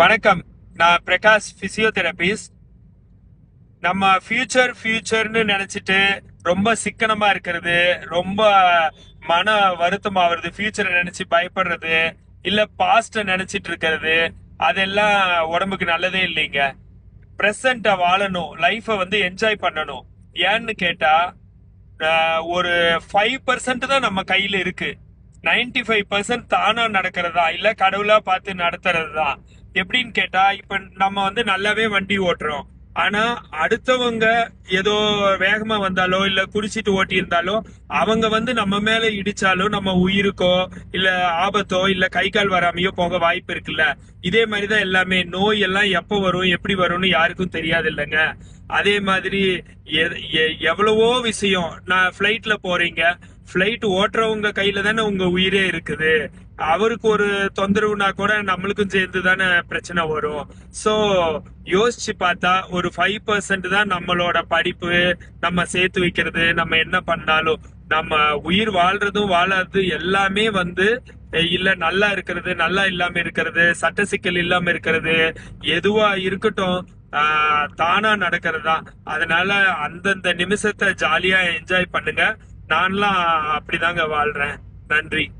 வணக்கம். நான் பிரகாஷ் பிசியோதெரபிஸ்ட் நம்ம ஃபியூச்சர் ஃபியூச்சர்னு நினைச்சிட்டு ரொம்ப சிக்கனமா இருக்கிறது ரொம்ப மன வருத்தம் ஆகுறது ஃபியூச்சரை நினைச்சு பயப்படுறது இல்ல பாஸ்ட நினைச்சிட்டு இருக்கிறது அதெல்லாம் உடம்புக்கு நல்லதே இல்லைங்க. ப்ரெசண்ட்டை வாழணும் லைஃபை வந்து என்ஜாய் பண்ணணும். ஏன்னு கேட்டா ஒரு ஃபைவ் பர்சன்ட் தான் நம்ம கையில இருக்கு. 95% ஃபைவ் பர்சன்ட் தானா நடக்கிறதா இல்ல கடவுளா பார்த்து நடத்துறது தான் எப்படின்னு கேட்டா இப்ப நம்ம வந்து நல்லாவே வண்டி ஓட்டுறோம். ஆனா அடுத்தவங்க ஏதோ வேகமா வந்தாலோ இல்ல குடிச்சிட்டு ஓட்டி இருந்தாலோ அவங்க வந்து நம்ம மேல இடிச்சாலோ நம்ம உயிருக்கோ இல்ல ஆபத்தோ இல்ல கை கால் வராமையோ போக வாய்ப்பு இருக்குல்ல. இதே மாதிரிதான் எல்லாமே. நோய் எல்லாம் எப்போ வரும் எப்படி வரும்னு யாருக்கும் தெரியாது இல்லைங்க அதே மாதிரி எ- எவ்வளவோ விஷயம். நான் ஃபிளைட்ல போறீங்க. ஃப்ளைட் ஓட்டுறவங்க கையில தானே உங்க உயிரே இருக்குது. அவருக்கு ஒரு தொந்தரவுனா கூட நம்மளுக்கும் சேர்ந்து தானே பிரச்சனை வரும். சோ யோசிச்சு பார்த்தா ஒரு ஃபைவ் பர்சன்ட் தான் நம்மளோட படிப்பு நம்ம சேர்த்து வைக்கிறது நம்ம என்ன பண்ணாலும். நம்ம உயிர் வாழ்றதும் வாழாதது எல்லாமே வந்து இல்ல நல்லா இருக்கிறது நல்லா இல்லாம இருக்கிறது சட்ட சிக்கல் இல்லாம இருக்கிறது எதுவா இருக்கட்டும் ஆஹ், தானா நடக்கிறது தான் அதனால அந்தந்த நிமிஷத்தை ஜாலியா என்ஜாய் பண்ணுங்க. நான்லாம் அப்படிதாங்க வாழ்றேன். நன்றி.